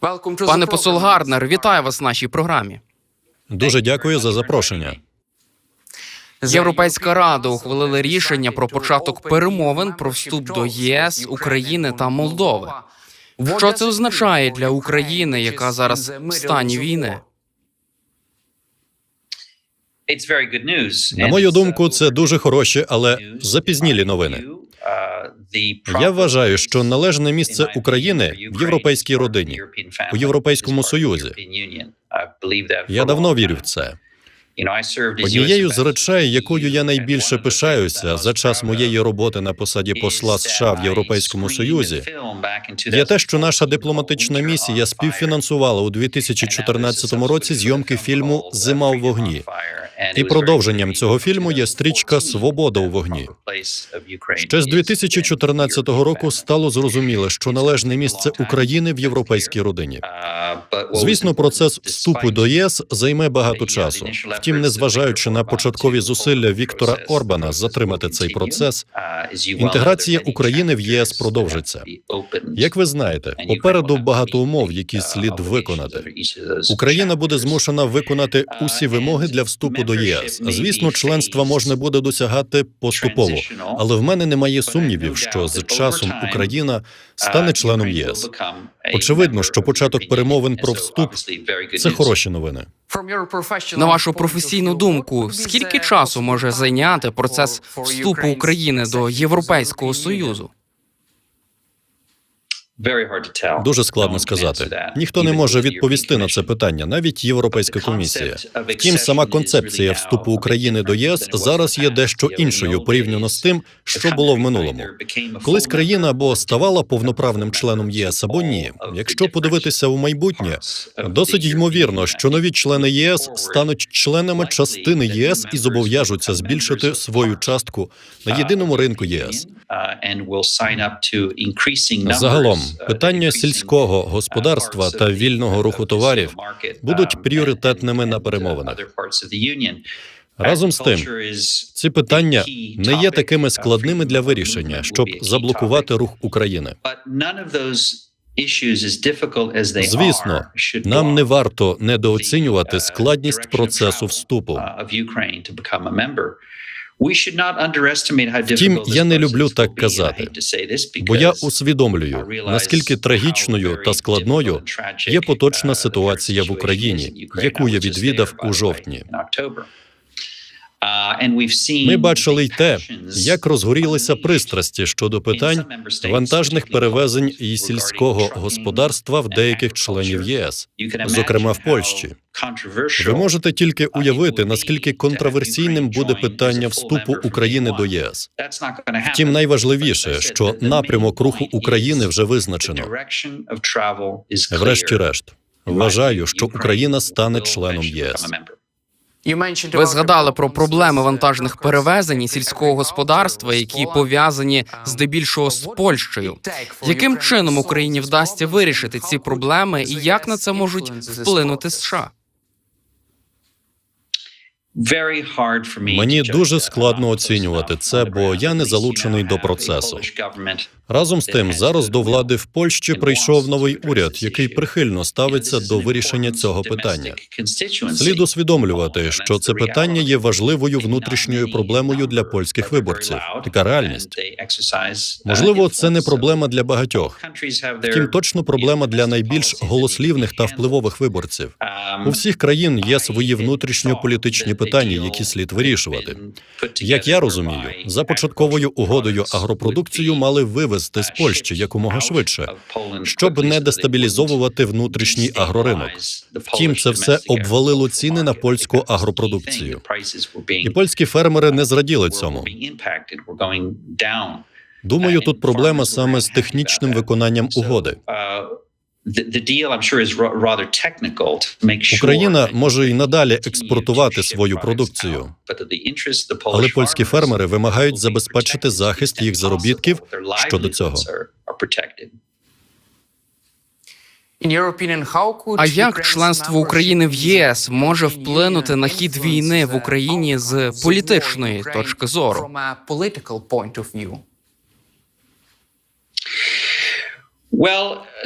Пане посол Гарднер, вітаю вас в нашій програмі. Дуже дякую за запрошення. Європейська рада ухвалила рішення про початок перемовин про вступ до ЄС України та Молдови. Що це означає для України, яка зараз в стані війни? На мою думку, це дуже хороші, але запізнілі новини. Я вважаю, що належне місце України в європейській родині, у Європейському Союзі. Я давно вірю в це. Однією з речей, якою я найбільше пишаюся за час моєї роботи на посаді посла США в Європейському Союзі, є те, що наша дипломатична місія співфінансувала у 2014 році зйомки фільму Зима у вогні. І продовженням цього фільму є стрічка Свобода у вогні. Ще з 2014 року стало зрозуміло, що належне місце України в європейській родині. Звісно, процес вступу до ЄС займе багато часу. Втім, незважаючи на початкові зусилля Віктора Орбана затримати цей процес, інтеграція України в ЄС продовжиться. Як ви знаєте, попереду багато умов, які слід виконати. Україна буде змушена виконати усі вимоги для вступу до ЄС. Звісно, членства можна буде досягати поступово, але в мене немає сумнівів, що з часом Україна стане членом ЄС. Очевидно, що початок перемовин про вступ це хороші новини. На вашу професійну думку, скільки часу може зайняти процес вступу України до Європейського Союзу? Дуже складно сказати. Ніхто не може відповісти на це питання, навіть Європейська комісія. Втім, сама концепція вступу України до ЄС зараз є дещо іншою порівняно з тим, що було в минулому. Колись країна або ставала повноправним членом ЄС, або ні. Якщо подивитися у майбутнє, досить ймовірно, що нові члени єС стануть членами частини ЄС і зобов'яжуться збільшити свою частку на єдиному ринку ЄС. Загалом питання сільського господарства та вільного руху товарів будуть пріоритетними на перемовинах. Разом з тим, ці питання не є такими складними для вирішення, щоб заблокувати рух України. Звісно, нам не варто недооцінювати складність процесу вступу. Втім, я не люблю так казати, Бо я усвідомлюю, наскільки трагічною та складною є поточна ситуація в Україні, яку я відвідав у жовтні. Ми бачили й те, як розгорілися пристрасті щодо питань вантажних перевезень і сільського господарства в деяких членів ЄС, зокрема в Польщі. Ви можете тільки уявити, наскільки контроверсійним буде питання вступу України до ЄС. Втім, найважливіше, що напрямок руху України вже визначено. Врешті-решт, вважаю, що Україна стане членом ЄС. Ви згадали про проблеми вантажних перевезень і сільського господарства, які пов'язані здебільшого з Польщею. Яким чином Україні вдасться вирішити ці проблеми, і як на це можуть вплинути США? Мені дуже складно оцінювати це, бо я не залучений до процесу. Разом з тим, зараз до влади в Польщі прийшов новий уряд, який прихильно ставиться до вирішення цього питання. Слід усвідомлювати, що це питання є важливою внутрішньою проблемою для польських виборців. Така реальність. Можливо, це не проблема для багатьох. Втім, точно проблема для найбільш голослівних та впливових виборців. У всіх країн є свої внутрішньополітичні питання, які слід вирішувати. Як я розумію, за початковою угодою агропродукцію мали вивезти з Польщі якомога швидше, щоб не дестабілізовувати внутрішній агроринок. Втім, це все обвалило ціни на польську агропродукцію. І польські фермери не зраділи цьому. Думаю, тут проблема саме з технічним виконанням угоди. Україна може і надалі експортувати свою продукцію, але польські фермери вимагають забезпечити захист їх заробітків щодо цього. А як членство України в ЄС може вплинути на хід війни в Україні з політичної точки зору?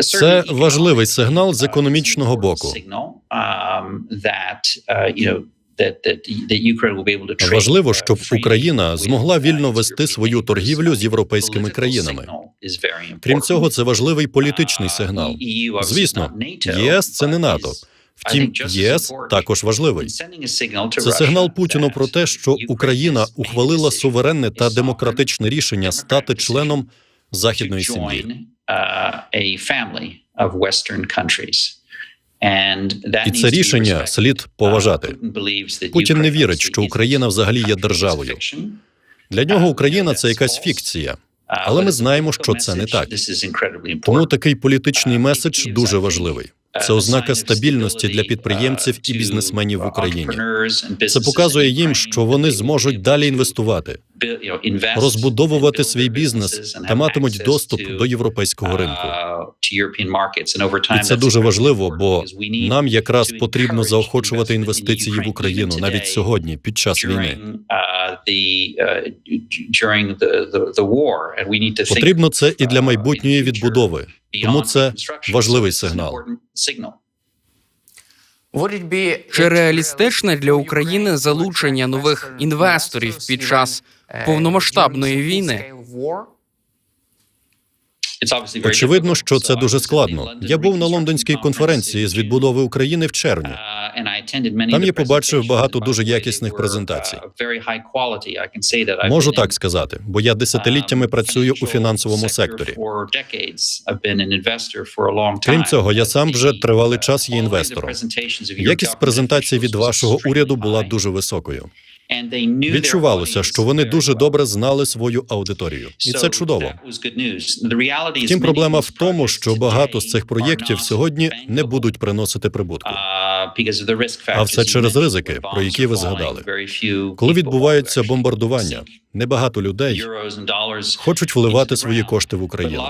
Це важливий сигнал з економічного боку. Важливо, щоб Україна змогла вільно вести свою торгівлю з європейськими країнами. Крім цього, це важливий політичний сигнал. Звісно, ЄС це не НАТО. Втім, ЄС також важливий. Це сигнал Путіну про те, що Україна ухвалила суверенне та демократичне рішення стати членом західної сім'ї. І це рішення слід поважати. Путін не вірить, що Україна взагалі є державою. Для нього Україна це якась фікція. Але ми знаємо, що це не так. Тому такий політичний меседж дуже важливий. Це ознака стабільності для підприємців і бізнесменів в Україні. Це показує їм, що вони зможуть далі інвестувати, розбудовувати свій бізнес та матимуть доступ до європейського ринку. І це дуже важливо, бо нам якраз потрібно заохочувати інвестиції в Україну навіть сьогодні, під час війни. Потрібно це і для майбутньої відбудови. Тому це важливий сигнал. Чи реалістичне для України залучення нових інвесторів під час повномасштабної війни? Очевидно, що це дуже складно. Я був на лондонській конференції з відбудови України в червні. Там я побачив багато дуже якісних презентацій. Можу так сказати, бо я десятиліттями працюю у фінансовому секторі. Крім цього, я сам вже тривалий час є інвестором. Якість презентації від вашого уряду була дуже високою. Відчувалося, що вони дуже добре знали свою аудиторію, і це чудово. Втім, проблема в тому, що багато з цих проєктів сьогодні не будуть приносити прибутку. А все через ризики, про які ви згадали. Коли відбуваються бомбардування, небагато людей хочуть вливати свої кошти в Україну.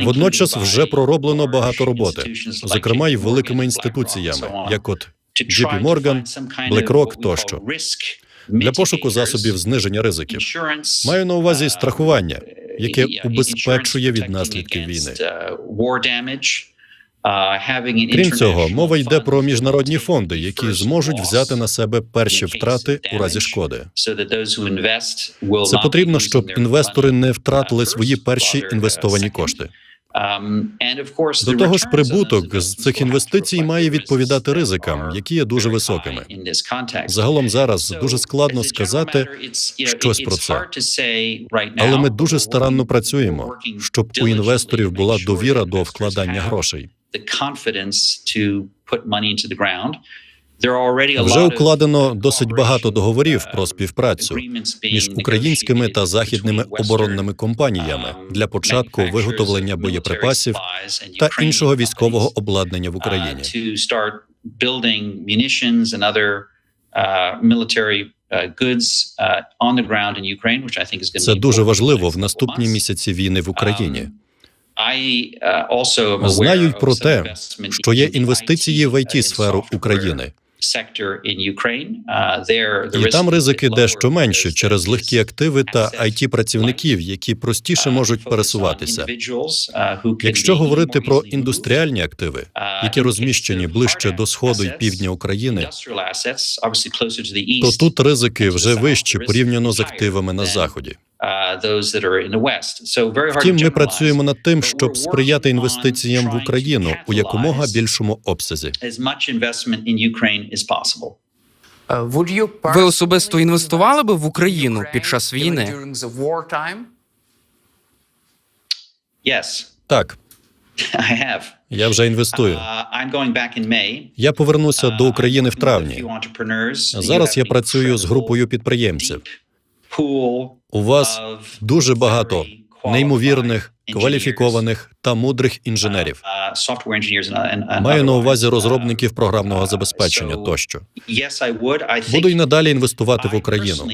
Водночас вже пророблено багато роботи, зокрема й великими інституціями, як от JP Morgan, BlackRock тощо. для пошуку засобів зниження ризиків. Маю на увазі страхування, яке убезпечує від наслідків війни. Крім цього, мова йде про міжнародні фонди, які зможуть взяти на себе перші втрати у разі шкоди. Це потрібно, щоб інвестори не втратили свої перші інвестовані кошти. До того ж, прибуток з цих інвестицій має відповідати ризикам, які є дуже високими. Загалом зараз дуже складно сказати щось про це. Але ми дуже старанно працюємо, щоб у інвесторів була довіра до вкладання грошей. Вже укладено досить багато договорів про співпрацю між українськими та західними оборонними компаніями для початку виготовлення боєприпасів та іншого військового обладнання в Україні. Це дуже важливо в наступні місяці війни в Україні. Знаю й про те, що є інвестиції в it сферу України. І там ризики дещо менші через легкі активи та it працівників, які простіше можуть пересуватися. Якщо говорити про індустріальні активи, які розміщені ближче до сходу і півдня України, то тут ризики вже вищі порівняно з активами на заході. Втім, ми працюємо над тим, щоб сприяти інвестиціям в Україну у якомога більшому обсязі. Ви особисто інвестували би в Україну під час війни? Так, я вже інвестую. Я повернуся до України в травні. Зараз я працюю з групою підприємців. У вас дуже багато неймовірних, кваліфікованих та мудрих інженерів. Маю на увазі розробників програмного забезпечення тощо. Буду й надалі інвестувати в Україну.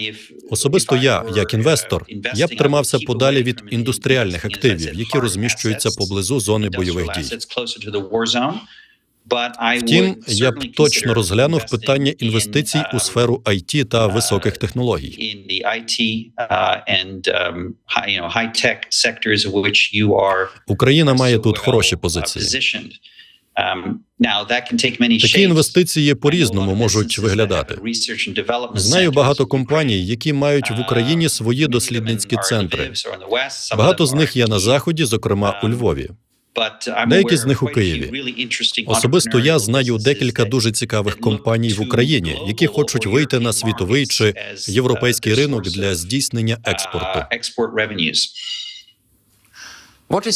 Особисто я, як інвестор, я б тримався подалі від індустріальних активів, які розміщуються поблизу зони бойових дій. Втім, я б точно розглянув питання інвестицій у сферу IT та високих технологій. Україна має тут хороші позиції. Такі інвестиції по-різному можуть виглядати. Знаю багато компаній, які мають в Україні свої дослідницькі центри. Багато з них є на заході, зокрема у Львові. Деякі з них у Києві. Особисто я знаю декілька дуже цікавих компаній в Україні, які хочуть вийти на світовий чи європейський ринок для здійснення експорту.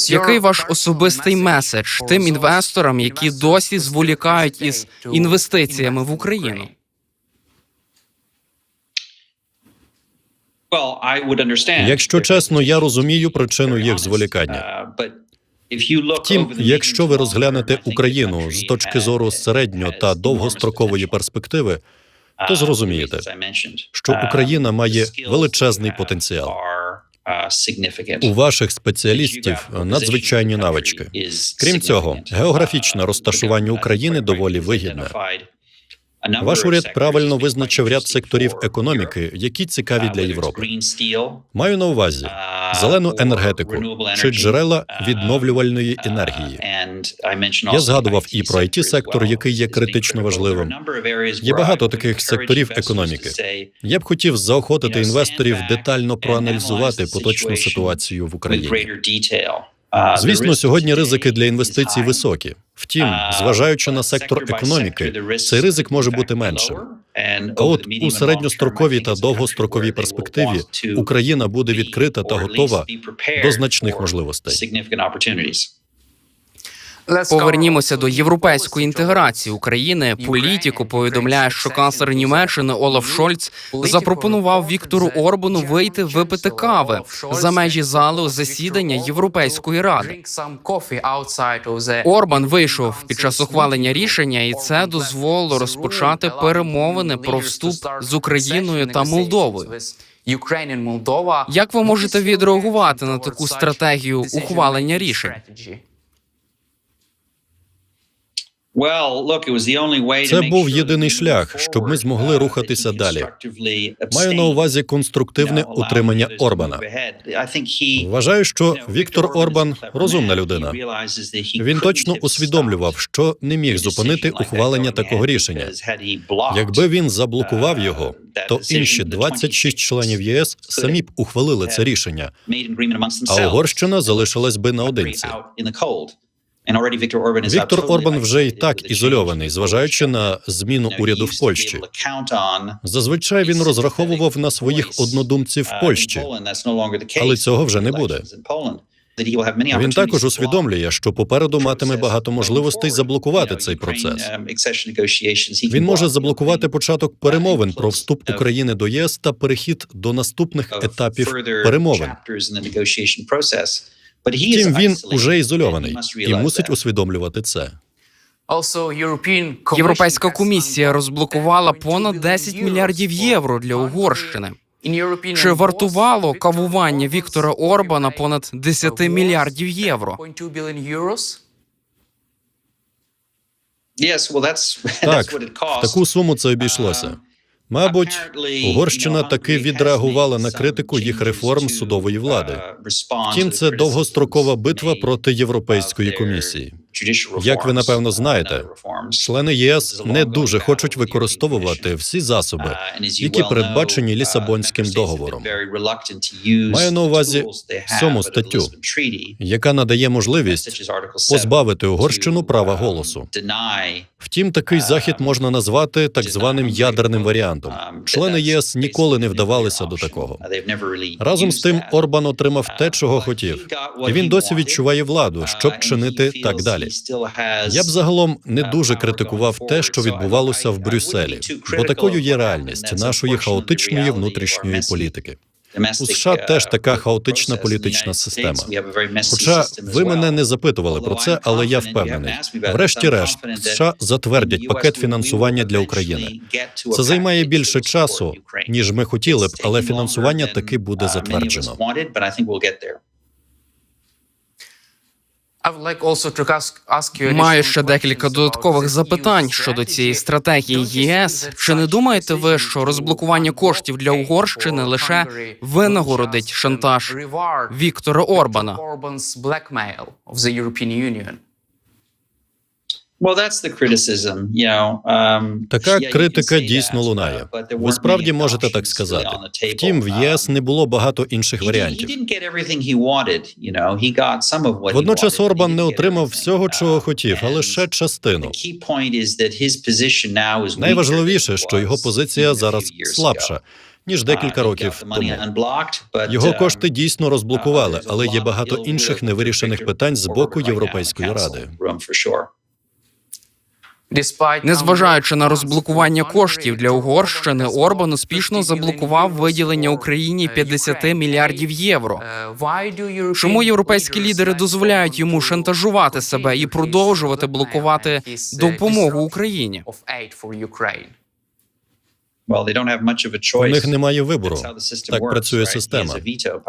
Який ваш особистий меседж тим інвесторам, які досі зволікають із інвестиціями в Україну? Якщо чесно, я розумію причину їх зволікання. Втім, якщо ви розглянете Україну з точки зору середньо та довгострокової перспективи, то зрозумієте, що Україна має величезний потенціал. У ваших спеціалістів надзвичайні навички. Крім цього, географічне розташування України доволі вигідне. Ваш уряд правильно визначив ряд секторів економіки, які цікаві для Європи. Маю на увазі зелену енергетику чи джерела відновлювальної енергії. Я згадував і про it сектор, який є критично важливим. Є багато таких секторів економіки. Я б хотів заохотити інвесторів детально проаналізувати поточну ситуацію в Україні. Звісно, сьогодні ризики для інвестицій високі. Втім, зважаючи на сектор економіки, цей ризик може бути меншим. А от у середньостроковій та довгостроковій перспективі Україна буде відкрита та готова до значних можливостей. Повернімося до європейської інтеграції України. Політіко повідомляє, що канцлер Німеччини Олаф Шольц запропонував Віктору Орбану вийти випити кави за межі зали засідання Європейської ради. Орбан вийшов під час ухвалення рішення, і це дозволило розпочати перемовини про вступ з Україною та Молдовою. Як ви можете відреагувати на таку стратегію ухвалення рішень? Це був єдиний шлях, щоб ми змогли рухатися далі. Маю на увазі конструктивне утримання Орбана. Вважаю, що Віктор Орбан розумна людина. Він точно усвідомлював, що не міг зупинити ухвалення такого рішення. Якби він заблокував його, то інші 26 членів ЄС самі б ухвалили це рішення, а Угорщина залишилась би наодинці. Віктор Орбан вже й так ізольований, зважаючи на зміну уряду в Польщі. Зазвичай він розраховував на своїх однодумців в Польщі, але цього вже не буде. Він також усвідомлює, що попереду матиме багато можливостей заблокувати цей процес. Він може заблокувати початок перемовин про вступ України до ЄС та перехід до наступних етапів перемовин. Втім, він уже ізольований і мусить усвідомлювати це. Європейська комісія розблокувала понад 10 мільярдів євро для Угорщини. Чи вартувало кавування Віктора Орбана понад 10 мільярдів євро? Так, в таку суму це обійшлося. Мабуть, Угорщина таки відреагувала на критику їх реформ судової влади. Втім, це довгострокова битва проти Європейської комісії. Як ви напевно знаєте, члени єС не дуже хочуть використовувати всі засоби, які передбачені Лісабонським договором. Маю на увазі сьому статтю, яка надає можливість позбавити Угорщину права голосу. Втім, такий захід можна назвати так званим ядерним варіантом. Члени ЄС ніколи не вдавалися до такого. Разом з тим, Орбан отримав те, чого хотів, і він досі відчуває владу, щоб чинити так далі. Я б загалом не дуже критикував те, що відбувалося в Брюсселі, бо такою є реальність нашої хаотичної внутрішньої політики. У США теж така хаотична політична система. Хоча ви мене не запитували про це, але я впевнений. Врешті-решт, США затвердять пакет фінансування для України. Це займає більше часу, ніж ми хотіли б, але фінансування таки буде затверджено. Маю ще декілька додаткових запитань щодо цієї стратегії ЄС. Чи не думаєте ви, що розблокування коштів для Угорщини лише винагородить шантаж Віктора Орбана? Така критика дійсно лунає. Ви справді можете так сказати. Втім, в ЄС не було багато інших варіантів. Водночас Орбан не отримав всього, чого хотів, а лише частину. Найважливіше, що його позиція зараз слабша ніж декілька років тому. Його кошти дійсно розблокували, але є багато інших невирішених питань з боку Європейської ради. Незважаючи на розблокування коштів для Угорщини, Орбан успішно заблокував виділення Україні 50 мільярдів євро. Чому європейські лідери дозволяють йому шантажувати себе і продовжувати блокувати допомогу Україні? У них немає вибору. Так працює система.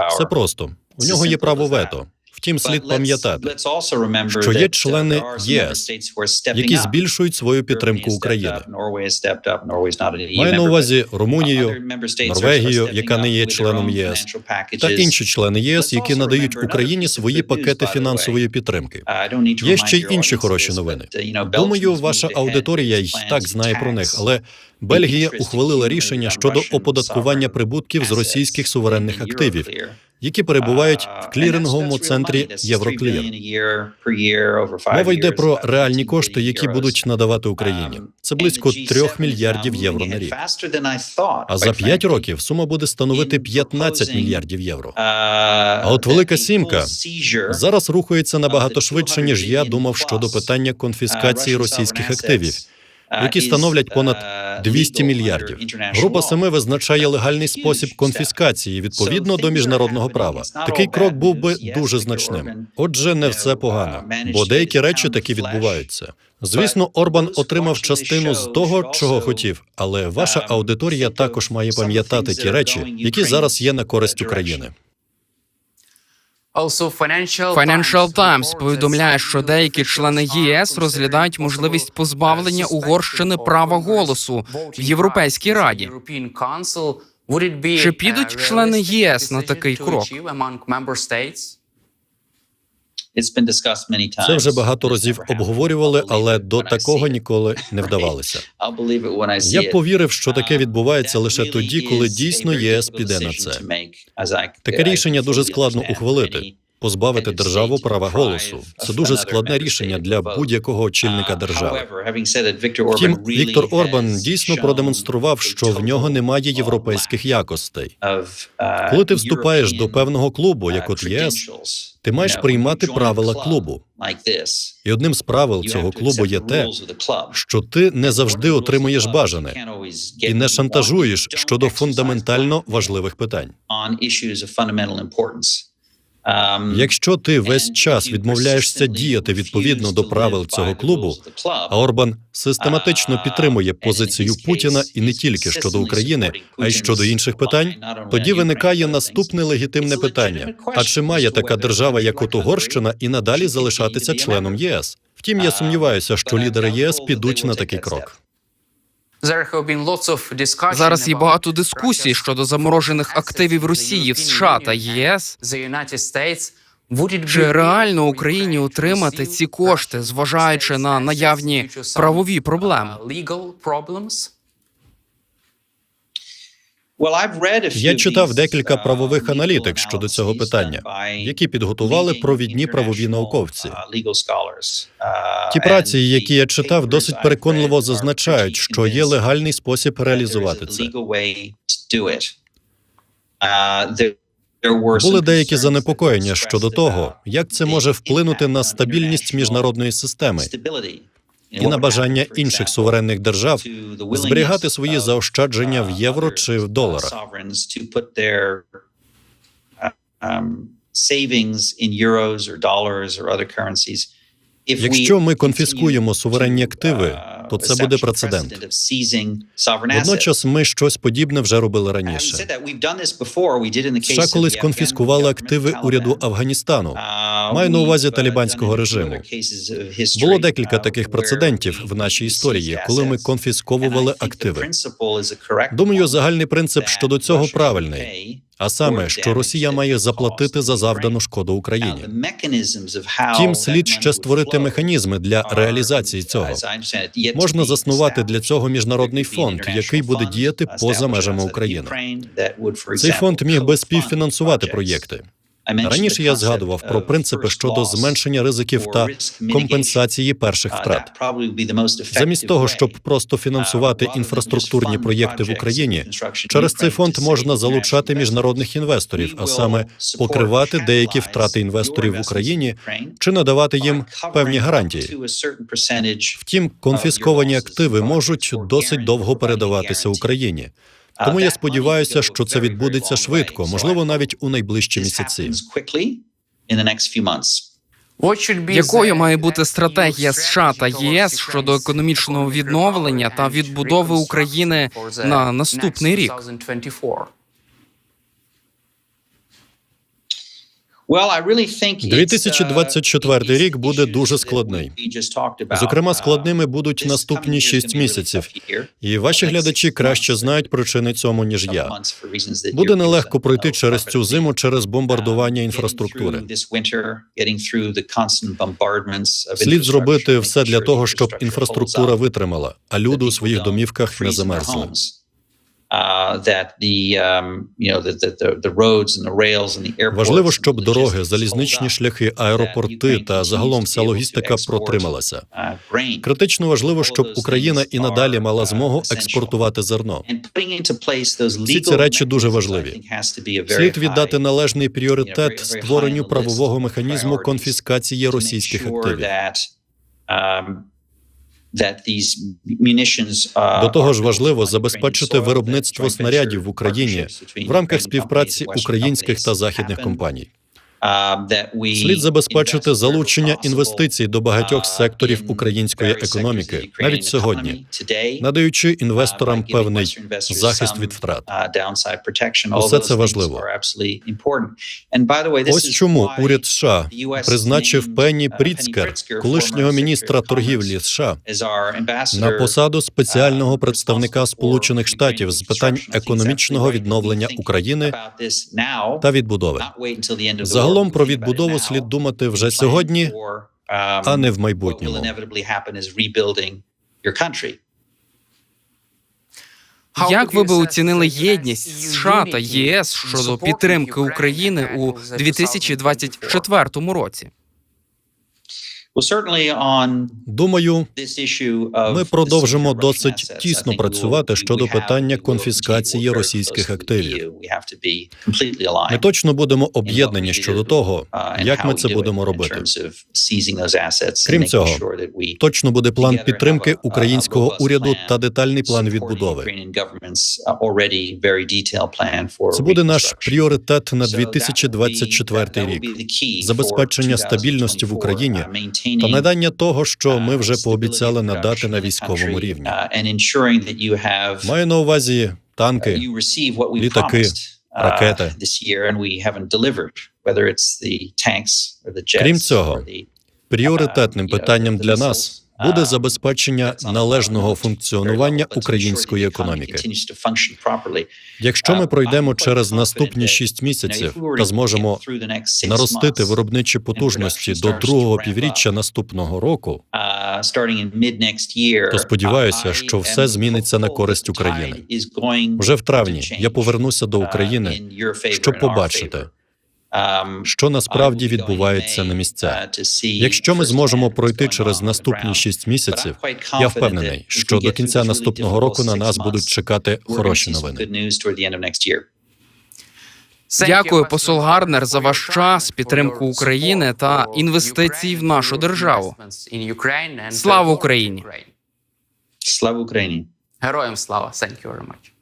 Все просто. У нього є право вето. Втім, слід пам'ятати, що є члени ЄС, які збільшують свою підтримку України. Маю на увазі Румунію, Норвегію, яка не є членом ЄС, та інші члени ЄС, які надають Україні свої пакети фінансової підтримки. Є ще й інші хороші новини. Думаю, ваша аудиторія й так знає про них, але Бельгія ухвалила рішення щодо оподаткування прибутків з російських суверенних активів, які перебувають в кліринговому центрі Євроклір. Мова йде про реальні кошти, які будуть надавати Україні. Це близько 3 мільярдів євро на рік. А за 5 років сума буде становити 15 мільярдів євро. А от Велика Сімка Зараз рухається набагато швидше, ніж я думав щодо питання конфіскації російських активів, які становлять понад 200 мільярдів. Група семи визначає легальний спосіб конфіскації відповідно до міжнародного права. Такий крок був би дуже значним. Отже, не все погано, бо деякі речі таки відбуваються. Звісно, Орбан отримав частину з того, чого хотів, але ваша аудиторія також має пам'ятати ті речі, які зараз є на користь України. Financial Times повідомляє, що деякі члени ЄС розглядають можливість позбавлення Угорщини права голосу в Європейській раді. Чи підуть члени ЄС на такий крок? Це вже багато разів обговорювали, але до такого ніколи не вдавалося. Я повірив, що таке відбувається лише тоді, коли дійсно ЄС піде на це. Таке рішення дуже складно ухвалити. Позбавити державу права голосу це дуже складне рішення для будь-якого очільника держави. Втім, Віктор Орбан дійсно продемонстрував, що в нього немає європейських якостей. Коли ти вступаєш до певного клубу, як от ЄС, ти маєш приймати правила клубу. І одним з правил цього клубу є те, що ти не завжди отримуєш бажане і не шантажуєш щодо фундаментально важливих питань. Якщо ти весь час відмовляєшся діяти відповідно до правил цього клубу, а Орбан систематично підтримує позицію Путіна і не тільки щодо України, а й щодо інших питань, тоді виникає наступне легітимне питання: а чи має така держава, як от Угорщина, і надалі залишатися членом єС? Втім, я сумніваюся, що лідери єС підуть на такий крок. Зараз є багато дискусій щодо заморожених активів Росії в США та ЄС. Чи реально Україні отримати ці кошти, зважаючи на наявні правові проблеми? Я читав декілька правових аналітик щодо цього питання, які підготували провідні правові науковці. Ті праці, які я читав, досить переконливо зазначають, що є легальний спосіб реалізувати це. Були деякі занепокоєння щодо того, як це може вплинути на стабільність міжнародної системи і на бажання інших суверенних держав зберігати свої заощадження в євро чи в доларах. Якщо ми конфіскуємо суверенні активи, то це буде прецедент. Водночас ми щось подібне вже робили раніше. США колись конфіскували активи уряду Афганістану, Маю на увазі талібанського режиму. Було декілька таких прецедентів в нашій історії, коли ми конфісковували активи. Думаю, загальний принцип щодо цього правильний, а саме, що Росія має заплатити за завдану шкоду Україні. Втім, слід ще створити механізми для реалізації цього. Можна заснувати для цього міжнародний фонд, який буде діяти поза межами України. Цей фонд міг би співфінансувати проєкти. Раніше я згадував про принципи щодо зменшення ризиків та компенсації перших втрат. Замість того, щоб просто фінансувати інфраструктурні проєкти в Україні, через цей фонд можна залучати міжнародних інвесторів, а саме покривати деякі втрати інвесторів в Україні чи надавати їм певні гарантії. Втім, конфісковані активи можуть досить довго передаватися Україні. Тому я сподіваюся, що це відбудеться швидко, можливо, навіть у найближчі місяці. Якою має бути стратегія США та ЄС щодо економічного відновлення та відбудови України на наступний рік? 2024 рік буде дуже складний. Зокрема, складними будуть наступні шість місяців, і ваші глядачі краще знають причини цьому ніж я. Буде нелегко пройти через цю зиму через бомбардування інфраструктури. Слід зробити все для того, щоб інфраструктура витримала, а люди у своїх домівках не замерзли. Важливо, щоб дороги, залізничні шляхи, аеропорти та загалом вся логістика протрималася. Критично важливо, щоб Україна і надалі мала змогу експортувати зерно. Всі ці речі дуже важливі. Слід віддати належний пріоритет створенню правового механізму конфіскації російських активів. До того ж, важливо забезпечити виробництво снарядів в Україні в рамках співпраці українських та західних компаній. Слід забезпечити залучення інвестицій до багатьох секторів української економіки навіть сьогодні, надаючи інвесторам певний захист від втрат. Усе це важливо. Ось чому уряд США призначив Пенні Пріцкер, колишнього міністра торгівлі США, на посаду спеціального представника Сполучених Штатів з питань економічного відновлення України та відбудови. Загалом про відбудову слід думати вже сьогодні, а не в майбутньому. Як ви би оцінили єдність США та єС щодо підтримки України у 2024 році? Думаю, ми продовжимо досить тісно працювати щодо питання конфіскації російських активів. Ми точно будемо об'єднані щодо того, як ми це будемо робити. Крім цього, точно буде план підтримки українського уряду та детальний план відбудови. Це буде наш пріоритет на 2024 рік. Забезпечення стабільності в Україні та надання того, що ми вже пообіцяли надати на військовому рівні. Маю на увазі танки, літаки, ракети. Крім цього, Пріоритетним питанням для нас буде забезпечення належного функціонування української економіки. Якщо ми пройдемо через наступні шість місяців та зможемо наростити виробничі потужності до другого півріччя наступного року, то сподіваюся, що все зміниться на користь України. вже в травні я повернуся до України, щоб побачити, що насправді відбувається на місцях. Якщо ми зможемо пройти через наступні шість місяців, я впевнений, що до кінця наступного року на нас будуть чекати хороші новини. Дякую, посол Гарнер, за ваш час, підтримку України та інвестиції в нашу державу. Слава Україні! Слава Україні! Героям слава! Thank you very much.